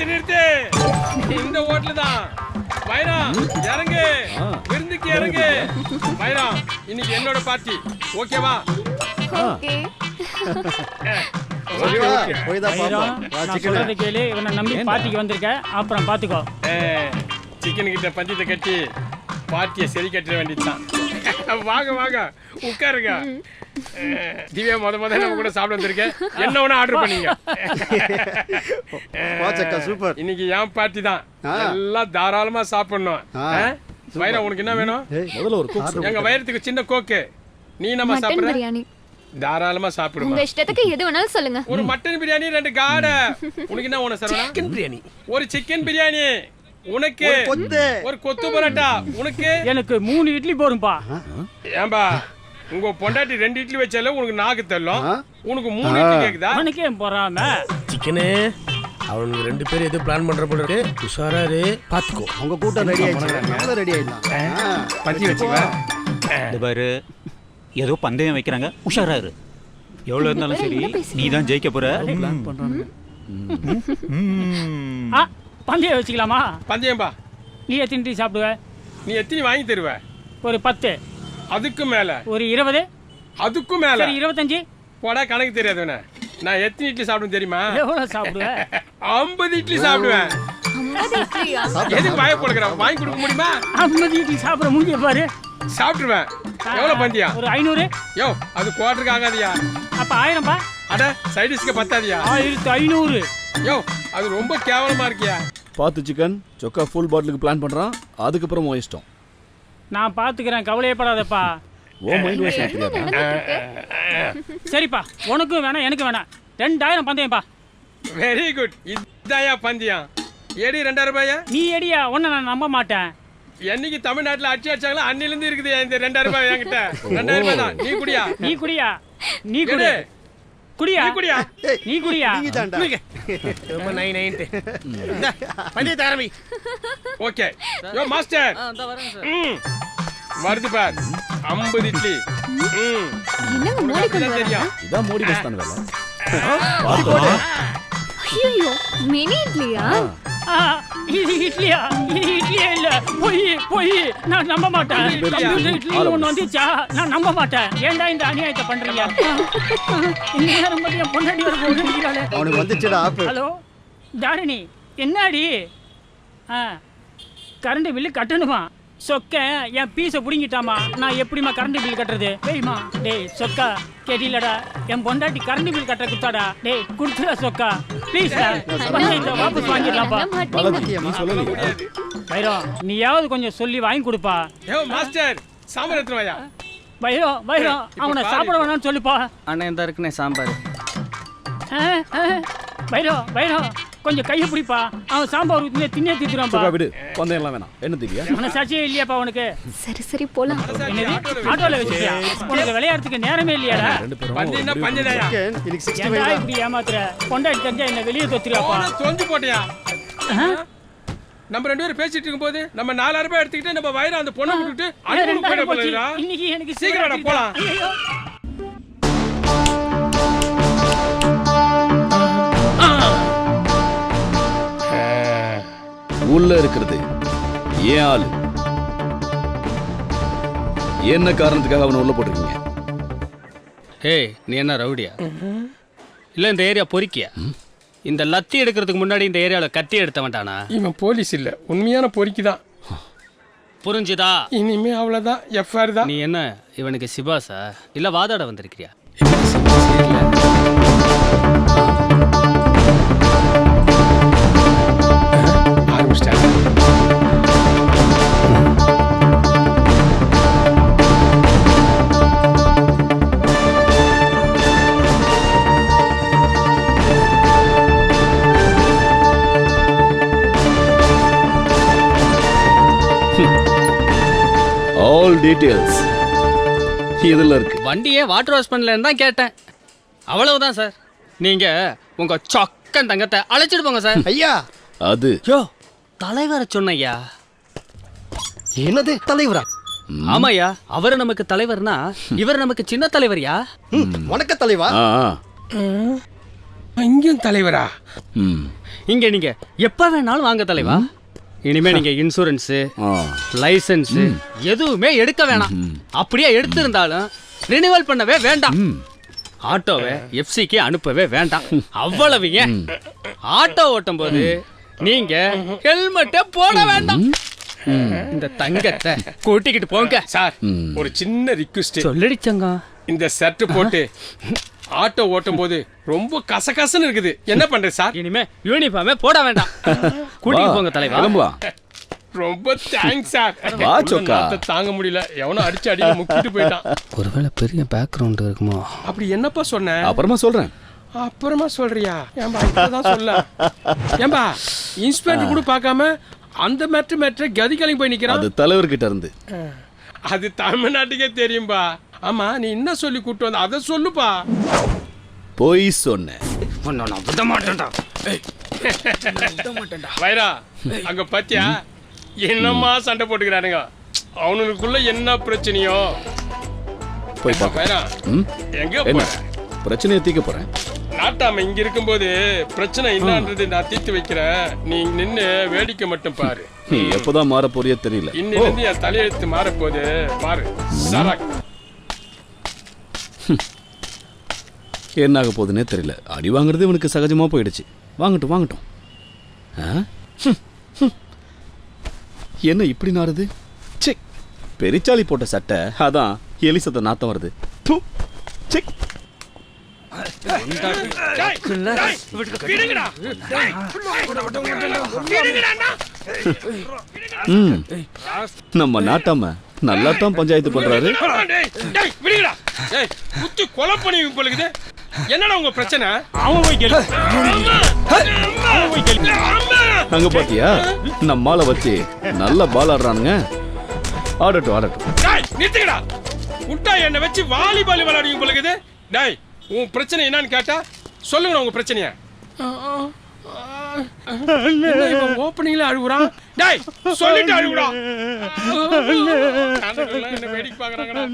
நிறுத்து நிறுத்து. இந்த ஹோட்டல் தான். வைரா இறங்கு. விருந்துக்கு இறங்கு. வைரா இன்னைக்கு என்னோட பார்ட்டி ஓகேவா இவனை நம்பி பார்ட்டிக்கு வந்திருக்க. அப்புறம் பாத்துக்கோ சிக்கன் கிட்ட பஞ்சத்தை கட்டி பார்ட்டியை சரி கட்ட வேண்டியதுதான். வாங்க வாங்க. உட்காருங்க. திவ்யா முத முத நம்ம கூட சாப்பிட வந்திருக்கேன் என்ன ஒன்று ஆர்டர் பண்ணீங்க. சூப்பர். இன்னைக்கு என் பார்ட்டி தான். எல்லாம் தாராளமா சாப்பிடணும்? வைரம் உனக்கு என்ன வேணும்? ஏய், முதல்ல ஒரு குக் எங்க வயிறத்துக்கு சின்ன கோக்கு நீ நம்ம மட்டன் சாப்பிடுற? பிரியாணி தாராளமா சாப்பிடுமா. உங்க இஷ்டத்துக்கு எது வேணாலும் சொல்லுங்க. ஒரு மட்டன் பிரியாணி ரெண்டு காடை. உனக்கு என்ன சரவணா? சிக்கன் பிரியாணி ஒரு சிக்கன் பிரியாணி உனக்கு ஒரு கொத்து. ஒரு கொத்து பரோட்டா. உனக்கு எனக்கு மூணு இட்லி போரும்பா ஏம்பா உங்க பொண்டாட்டி ரெண்டு இட்லி வச்சால உனக்கு நாக்கு தள்ளும்? உனக்கு மூணு இட்லி கேக்குதா? அவனுக்கே போறாம. சிக்கனு அவனுக்கு ரெண்டு பேரும் எதுவும் பிளான் பண்ற போல இருக்கு. உஷாரா இரு பாத்துக்கோ. அவங்க கூட்டம் ரெடி ஆயிடுச்சு. ரெடி ஆயிடலாம். பத்தி வச்சுக்கோ பாரு ஏதோ பந்தயம் வைக்கிறாங்க. உஷாரா இரு. எவ்வளவு இருந்தாலும் சரி நீ தான் ஜெயிக்க போற. ஆ பந்தயம் வச்சுக்கலாமா? பந்தயம்பா. நீ எத்தனை டீ சாப்பிடுவ? நீ எத்தனை வாங்கி தருவ? ஒரு பத்து. அதுக்கு மேல. ஒரு இருபது. அதுக்கும் மேல. சரி இருபத்தஞ்சு. போடா கணக்கு தெரியாதுவன நான் எத்தனை இட்லி சாப்பிடுவேன் தெரியுமா? எவ்வளவு சாப்பிடுவ? ஐம்பது இட்லி சாப்பிடுவேன் எதுக்கு பயப்படுகிறேன் வாங்கி கொடுக்க முடியுமா? ஐம்பது இட்லி சாப்பிட முடிய பாரு. சாப்பிட்டுருவேன். எவ்வளவு பந்தியா? ஒரு ஐநூறு. யோ அது குவார்டருக்கு ஆகாதியா. அப்ப ஆயிரம்பா. அட சைடிஷ்க்கு பத்தாதியா? ஆயிரத்தி ஐநூறு. யோ அது ரொம்ப கேவலமா இருக்கியா. பார்த்து சிக்கன் சொக்கா ஃபுல் பாட்டிலுக்கு பிளான் பண்றான். அதுக்கப்புறம் உன் இஷ்டம். நான் பாத்துக்கிறேன் கவலையப்படாதப்பா. ஓ மைண்ட் வாஷ் இருக்கு? சரிப்பா உனக்கும் வேணாம் எனக்கு வேணாம். ரெண்டாயிரம் பந்தயம்ப்பா வெரி குட் இதாயா பந்தியம். ஏடி ரெண்டாயிரம் ரூபாயா? நீ எடியா உன்னை நான் நம்ப மாட்டேன். என்னைக்கு தமிழ்நாட்டுல அடிச்சு அடிச்சாங்களோ அன்னில இருந்து இருக்குது இந்த ரெண்டாயிரம் ரூபாய் என்கிட்ட? ரெண்டாயிரம் ரூபாய் தான். நீ குடியா? நீ குடியா? நீ குடி. குடியா? நீ குடியா? நீ குடியா? நீங்க தாண்டா ரொம்ப நை நைன்ட்டு. பந்தயத்தை ஆரம்பி. ஓகே. Yo master. ம். வருது பார். ஐம்பது இட்லி. தெரியும். இதான் மோடி பஸ் தான் வேலை? ஐயோ மினி இட்லியா? இது இட்லியா? இது இட்லியே இல்ல. பொய் பொய். நான் நம்ப மாட்டேன்? கம்ப்யூட்டர் இட்லி ஒண்ணு வந்துச்சா? நான் நம்ப மாட்டேன். ஏன்டா இந்த அநியாயத்தை பண்றீங்க? இந்த நேரம் மட்டும் என் பொண்டாட்டி வர அவனுக்கு வந்துச்சுடா ஹலோ? தாரிணி என்னடி? ஆ கரண்ட் பில்லு கட்டணுமா? சொக்க என் பீஸை பிடுங்கிட்டாமா? நான் எப்படிம்மா கரண்ட் பில் கட்டுறது? டேய்மா டேய் சொக்கா கேட்டீங்களடா என் பொண்டாட்டி கரண்ட் பில் கட்ட குத்தாடா டேய் கொடுத்துடா சொக்கா. ப்ளீஸ் பஞ்சாயத்தை வாபஸ் வாங்கிடலாம்ப்பா. பாலாஜி நீ சொல்லலையா. வைரம் நீயாவது கொஞ்சம் சொல்லி வாங்கி கொடுப்பா. மாஸ்டர் சாம்பார் எடுத்துட்டு வாயா? வைரம் வைரம் இப்ப அவனை பாரு. சாப்பிட வேணாம்னு சொல்லுப்பா. அண்ணன் இந்த இருக்குண்ணே சாம்பார். வைரம் வைரம் கொஞ்சம் கையை பிடிப்பா. அவன் சாம்பார் ஊற்றி தின்னே தீத்துறான்ப்பா சொக்கா விடு. பந்தயம் எல்லாம் வேணாம். என்ன திவ்யா? மனசாட்சியே இல்லையாப்பா உனக்கு சரி சரி போலாம். ஆட்டோல வச்சிருக்கியா? உனக்கு விளையாடுறதுக்கு நேரமே இல்லையாடா. ரெண்டு பேரும் பந்தியம்னா பஞ்சதாயா இன்னைக்கு சிக்ஸ்டி ஏன்டா ஃபைவ் இப்படி ஏமாத்துற? பொண்டாட்டி தெரிஞ்சா என்ன வெளியே தொத்துறியாப்பா போனா தொஞ்சு போட்டியா? நம்ம ரெண்டு பேரும் பேசிட்டு இருக்கும்போது நம்ம நாலாயிரம் ரூபாய் எடுத்துக்கிட்டு நம்ம வயிறு அந்த பொண்ணை விட்டுட்டு இன்னைக்கு எனக்கு சீக்கிரம் போலாம். உள்ள இருக்கிறது. ஏன் ஆளு? என்ன காரணத்துக்காக அவனை உள்ள போட்டிருக்கீங்க? ஏய் நீ என்ன ரவுடியா? இல்லை இந்த ஏரியா பொறுக்கியா? இந்த லத்தி எடுக்கிறதுக்கு முன்னாடி இந்த ஏரியாவில் கத்தி எடுத்த வேண்டானா இவன் போலீஸ் இல்ல. உண்மையான பொறுக்கி தான். புரிஞ்சுதா? இனிமே அவ்வளவுதான். எஃப்ஆர் தான். நீ என்ன இவனுக்கு சிபாசா? இல்லை வாதாட வந்திருக்கிறியா? ஆல் டீடைல்ஸ் இதுல இருக்கு. வண்டியே வாட்டர் வாஷ் பண்ணலன்னு தான் கேட்டேன். அவ்வளவுதான் சார் நீங்கள் உங்கள் சொக்கன் தங்கத்தை அழைச்சிட்டு போங்க சார் ஐயா! அது. யோ! தலைவரை சொன்னையா என்னது? தலைவரா? ஆமாய்யா. அவர் நமக்கு தலைவர்னா இவர் நமக்கு சின்ன தலைவர்யா? ம், வணக்க தலைவா. இங்கேயும் தலைவரா? ம். இங்க நீங்க எப்ப வேணாலும் வாங்க தலைவா. இனிமே நீங்க இன்சூரன்ஸ் லைசன்ஸ் எதுவுமே எடுக்க வேணாம். அப்படியே எடுத்திருந்தாலும் ரினிவல் பண்ணவே வேண்டாம். ஆட்டோவை எஃப்சிக்கு அனுப்பவே வேண்டாம். அவ்வளவு ஏன்? ஆட்டோ ஓட்டும் போது நீங்க ஹெல்மெட்டை போட வேண்டாம். இந்த தங்கத்தை கூட்டிக்கிட்டு போங்க. சார் ஒரு சின்ன ரிக்வெஸ்ட் சொல்லிடுச்சங்க இந்த ஷர்ட் போட்டு ஆட்டோ ஓட்டும் போது ரொம்ப கசகசன்னு இருக்குது. என்ன பண்றது சார்? இனிமே யூனிஃபார்மே போட வேண்டாம். கூட்டிட்டு போங்க தலைவா. கிளம்பலாம் ரொம்ப தேங்க்ஸ் சார். வா, சொக்கா. தாங்க முடியல. எவனோ அடிச்சு அடியில முக்கிட்டு போயிட்டான். ஒருவேளை பெரிய பேக்ரவுண்ட் இருக்குமோ? அப்படி என்னப்பா சொன்ன? அப்புறமா சொல்றேன். அப்புறமா சொல்றியா? ஏன்பா இப்பதான் சொல்ல. ஏன்பா இன்ஸ்பெக்டர் கூட பார்க்காம அந்த மேட்ரு மேட்ரு கதி கிளம்பி போய் நிக்கிறான்? அது தலைவர்கிட்ட இருந்து. அது தமிழ்நாட்டுக்கே தெரியும்பா. ஆமா நீ என்ன சொல்லி கூட்டு வந்த? அதை சொல்லுப்பா. போய் சொன்னேன் நான் விட மாட்டேன்டா. வைரா அங்க பாத்தியா? என்னம்மா சண்டை போட்டுக்கிறானுங்க? அவனுக்குள்ள என்ன பிரச்சனையோ? போய் வைரா எங்க போற? பிரச்சனையை தீர்க்க போறேன். நாட்டாம இங்க இருக்கும்போது பிரச்சனை என்னன்றது நான் தீர்த்து வைக்கிறேன். நீ நின்னு வேடிக்கை மட்டும் பாரு. நீ எப்பதான் மாற போறியோ தெரியல. இன்னில இருந்து என் தலையெழுத்து மாறப்போகுது. பாரு. சரக். என்ன ஆக போகுதுன்னே தெரியல அடி வாங்குறது இவனுக்கு சகஜமா போயிடுச்சு வாங்கட்டும் வாங்கட்டும் ஆ? என்ன இப்படி நாறுது ச்சே பெரிச்சாளி போட்ட சட்டை அதான் எலிசத்த நாத்தம் வருது. ம். நம்ம நாட்டாம நல்லா தான் பஞ்சாயத்து பண்றாரு. டேய், டேய், விடுங்கடா. டேய், குத்தி கொலை பண்ணி போலுக்குது என்னடா உங்க பிரச்சனை? அவன் போய் கேளு. அங்க பாத்தியா? நம்மால வச்சு நல்ல பால் ஆடுறானுங்க. ஆடட்டும் ஆடட்டும். டேய் நிறுத்துங்கடா. விட்டா என்னை வச்சு வாலிபால் விளையாடுவீங்க போலுக்குது டேய் உன் பிரச்சனை என்னன்னு கேட்டா சொல்லுங்கடா உங்க பிரச்சனைய. ஓப்பனிங்ல அழுகுறான்? டேய் சொல்லிட்டு என்ன வேடிக்கை பாக்குறாங்கடா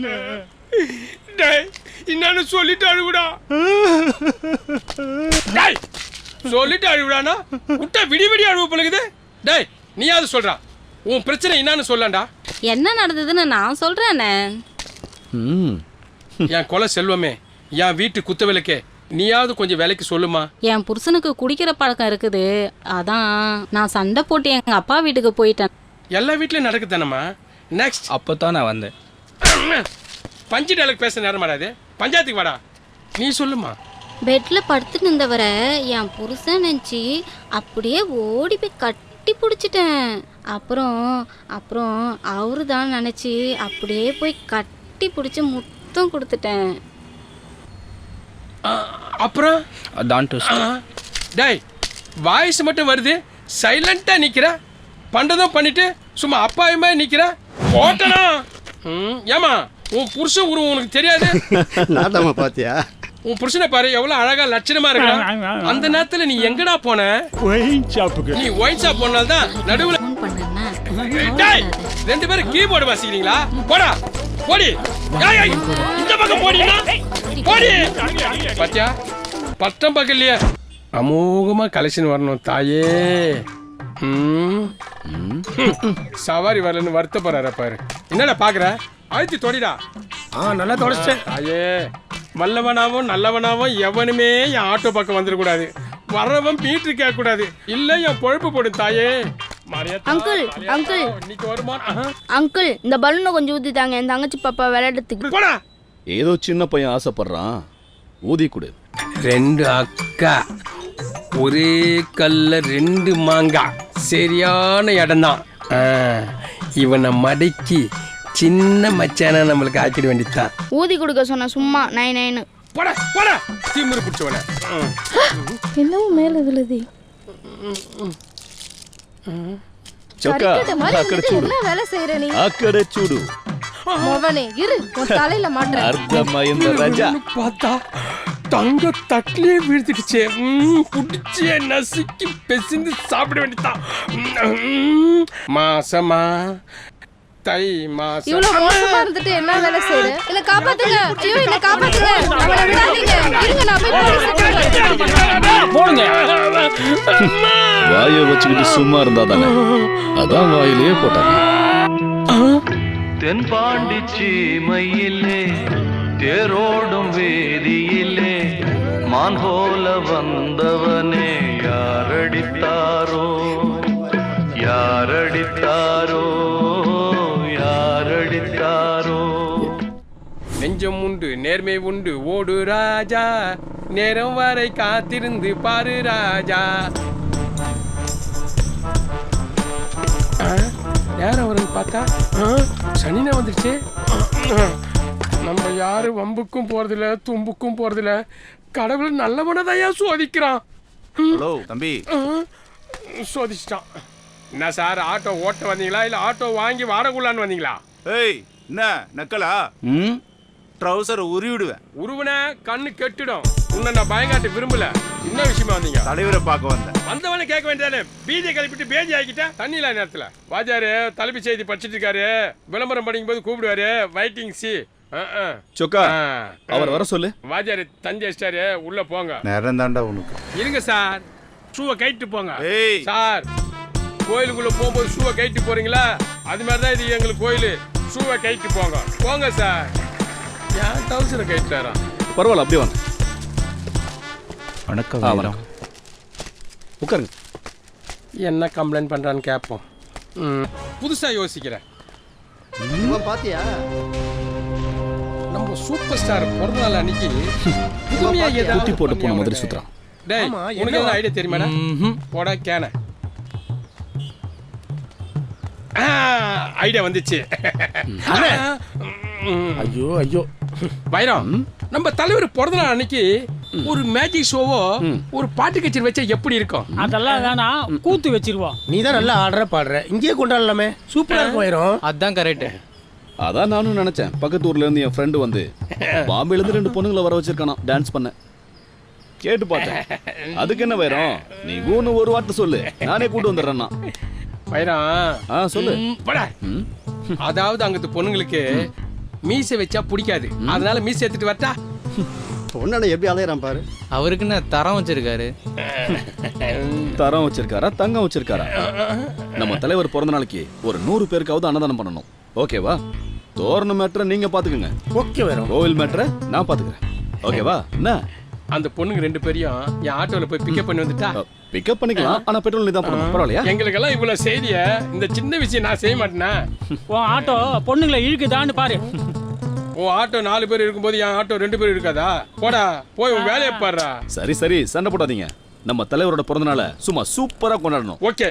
டேய் என்னன்னு சொல்லிட்டு அழுகுடா. டேய் சொல்லிட்டு அழுகுடானா? விட்டா விடி விடி அழுவு போலுக்குது டேய் நீயாவது சொல்றா. உன் பிரச்சனை என்னன்னு சொல்லண்டா. என்ன நடந்ததுன்னு நான் சொல்றேனே. ம் என் கொலை செல்வமே என் வீட்டு குத்து விளக்கே நீயாவது கொஞ்சம் விலைக்கு சொல்லுமா? என் புருஷனுக்கு குடிக்கிற பழக்கம் இருக்குது. அதான் நான் சண்டை போட்டு எங்க அப்பா வீட்டுக்கு போயிட்டேன். எல்லா வீட்லயும் நடக்குதானம்மா நெக்ஸ்ட் அப்பதான் நான் வந்தேன். பஞ்சு டைலாக் பேச நேரம் வராது. பஞ்சாயத்துக்கு வாடா. நீ சொல்லுமா? பெட்ல படுத்துட்டு இருந்தவரை என் புருஷன் நினச்சி அப்படியே ஓடி போய் கட்டி பிடிச்சிட்டேன். அப்புறம் அப்புறம் அவரு தான் நினச்சி அப்படியே போய் கட்டி பிடிச்சி முத்தம் கொடுத்துட்டேன். ஆ, அப்புறம்? அதான் டேய் வாய்ஸ் மட்டும் வருது. சைலண்டா நிக்கிற. பண்றதும் பண்ணிட்டு சும்மா அப்பாயுமே நிக்கிற. போட்டனா? ம், ஏம்மா உன் புருஷன் உருவம் உனக்கு தெரியாது? நாட்டாம பாத்தியா? உன் புருஷனை பாரு எவ்வளவு அழகா லட்சணமா இருக்கிறான் அந்த நேரத்துல நீ எங்கடா போன? நீ ஒயின் ஷாப் போனால்தான் நடுவுல ஃபோன் பண்ணேன்னா டேய் ரெண்டு பேரும் கீபோர்டு வாசிக்கிறீங்களா? போடா போடி. இந்த பக்கம் போடினா போடி. பாத்தியா? பட்டம் பக்கலையே அமோகமா கலெக்ஷன் வரணும் தாயே. ம். சவாரி வரலன்னு வருத்தப்படுறாரு பாரு. என்னடா பாக்குற அழுத்தி தொடிடா. ஆ நல்லா தொடச்சிட்டேன் தாயே. வல்லவனாவும் நல்லவனாவும் எவனுமே என் ஆட்டோ பக்கம் வந்துடக்கூடாது. வர்றவன் மீட்ரு கேட்க கூடாது இல்ல என் பொழப்பு போடும் தாயே. Uncle, uncle. அங்கிள் இந்த பலூனை கொஞ்சம் ஊத்திட்டாங்க என் தங்கச்சி பாப்பா விளையாடுறதுக்கு. போடா. ஏதோ சின்ன பையன் ஆசைப்படுறான். ஊதி கொடு. ரெண்டு அக்கா. ஒரே கல்ல ரெண்டு மாங்காய் சரியான இடம்தான். இவனை மடக்கி சின்ன மச்சான நம்மளுக்கு ஆக்கிட வேண்டியதுதான். ஊதி கொடுக்க சொன்ன சும்மா நைன் நைனு போட போட. திமிரு பிடிச்சவன என்னவோ மேல விழுது. சொக்கா சூடு அக்கடை சூடு மொவனே இரு தலையில இந்த ராஜா. பார்த்தா தங்க தட்டிலே விழுந்துடுச்சே. ம், புடிச்சே நசுக்கி பெசிந்து சாப்பிட வேண்டியதான் மாசமா? தை மாசம். இவ்வளவு மோசமா இருந்துட்டு என்ன வேலை செய்யுது என்ன காப்பாத்துங்க. ஐயோ என்ன காப்பாத்துங்க. அவளை விடாதீங்க. இருங்க நான் போய் போலீஸ் போடுங்க. வாயை வச்சுக்கிட்டு சும்மா இருந்தா தானே? அதான் வாயிலேயே போட்டாங்க. தென்பாண்டி சீமையிலே தேரோடும் வேதியிலே மான் போல வந்தவனே யாரடித்தாரோ? யாரடித்தாரோ? யாரடித்தாரோ? நெஞ்சம் உண்டு நேர்மை உண்டு ஓடு ராஜா. நேரம் வரை காத்திருந்து பாரு ராஜா. ஆ, நேரம் வரும்னு பார்த்தா? ஆ, சனினா வந்துருச்சு? நம்ம யாரு வம்புக்கும் போறதில்ல தும்புக்கும் போறதில்ல கடவுள் நல்லவனதையா சோதிக்கிறான்? ஹலோ தம்பி. சோதிச்சிட்டான். என்ன சார் ஆட்டோ ஓட்ட வந்தீங்களா? இல்ல ஆட்டோ வாங்கி வாடகுள்ளான்னு வந்தீங்களா? ஏய் என்ன நக்கலா? ம்? ட்ரௌசரை உருவிடுவேன். உருவன கண்ணு கெட்டுடும். உன்னை நான் பயங்காட்ட விரும்பல. என்ன விஷயமா வந்தீங்க? தலைவரை பார்க்க வந்தேன். வந்தவனை கேட்க வேண்டியதானே? பீதியை கிளப்பிட்டு பேதி ஆக்கிட்டேன் தண்ணி இல்லாத நேரத்துல. வாஜாரு தலைப்பு செய்தி படிச்சிட்டு இருக்காரு. விளம்பரம் படிக்கும் போது கூப்பிடுவாரு. வைட்டிங் சி சொக்கா அவர் வர சொல்லு. வாஜாரு அடிச்சிட்டாரு உள்ள போங்க. நேரம் தாண்டா உனக்கு. இருங்க சார். ஷூவை கைட்டு போங்க. ஏய். சார் கோயிலுக்குள்ள போகும்போது ஷூவை கைட்டு போறீங்களா? அது மாதிரி தான் இது எங்களுக்கு கோயில். ஷூவை கைட்டு போங்க. போங்க சார். ஏன் டவுசரை கைட்டாரா பரவாயில்ல அப்படியே வாங்க. வணக்கம் வணக்கம். உட்காருங்க. என்ன கம்ப்ளைண்ட் பண்றான்னு கேட்போம் ம். புதுசா யோசிக்கிறேன். பாத்தியா? நம்ம சூப்பர் ஸ்டார் பிறந்த நாள் அன்னைக்கு புதுமையா ஏதாவது குத்தி போட்டு போன மாதிரி. சுத்துறான். டேய் உனக்கு எதாவது ஐடியா தெரியுமாடா? போடா கேன. ஐடியா வந்துச்சு. ஐயோ ஐயோ. பைரம் நம்ம தலைவர் பிறந்த நாள் அன்னைக்கு ஒரு மேஜிக் ஷோவோ ஒரு பாட்டு கச்சேரி வச்சா எப்படி இருக்கும்? அதெல்லாம் வேணாம் கூத்து வச்சிருவோம். நீ தான் நல்லா ஆடுற பாடுற. இங்கேயே கொண்டாடலாமே. சூப்பரா இருக்கும் அதான் கரெக்ட் அதான் நானும் நினைச்சேன். பக்கத்து ஊர்ல இருந்து என் ஃப்ரெண்டு வந்து பாம்பேல இருந்து ரெண்டு பொண்ணுங்களை வர வச்சிருக்கானா டான்ஸ் பண்ண. கேட்டு பார்த்தேன். அதுக்கு என்ன வைரம்? நீ ஊன்னு ஒரு வார்த்தை சொல்லு. நானே கூட்டு வந்துடுறேன்னா. பைரம் ஆ சொல்லு. அதாவது அங்கத்து பொண்ணுங்களுக்கு மீசை வச்சா பிடிக்காது. அதனால மீசை எடுத்துட்டு வரட்டா? பொண்ணனை எப்படி அலையிறான் பாரு. அவருக்குன்னு தரம் வச்சிருக்காரு? தரம் வச்சிருக்காரா தங்கம் வச்சிருக்காரா? நம்ம தலைவர் பிறந்த நாளைக்கு ஒரு நூறு பேருக்காவது அன்னதானம் பண்ணணும். ஓகேவா? தோரணம் மேட்ரை நீங்க பாத்துக்கோங்க. ஓகே வரும் கோவில் மேட்ரை நான் பாத்துக்கிறேன். ஓகேவா என்ன? அந்த பொண்ணுங்க ரெண்டு பேரையும் என் ஆட்டோல போய் பிக்கப் பண்ணி வந்துட்டா. பிக்கப் பண்ணிக்கலாம் ஆனா பெட்ரோல் நீ தான் போடணும். பரவாயில்லையா? எங்களுக்கெல்லாம் இவ்வளவு செய்திய இந்த சின்ன விஷயம் நான் செய்ய மாட்டேனா? உன் ஆட்டோ பொண்ணுங்களை இழுக்குதான்னு பாரு. உன் ஆட்டோ நாலு பேர் இருக்கும்போது என் ஆட்டோ ரெண்டு பேர் இருக்காதா? போடா போய் உன் வேலையை பாடுறா சரி சரி சண்டை போடாதீங்க. நம்ம தலைவரோட பிறந்த நாளை சும்மா சூப்பரா கொண்டாடணும். ஓகே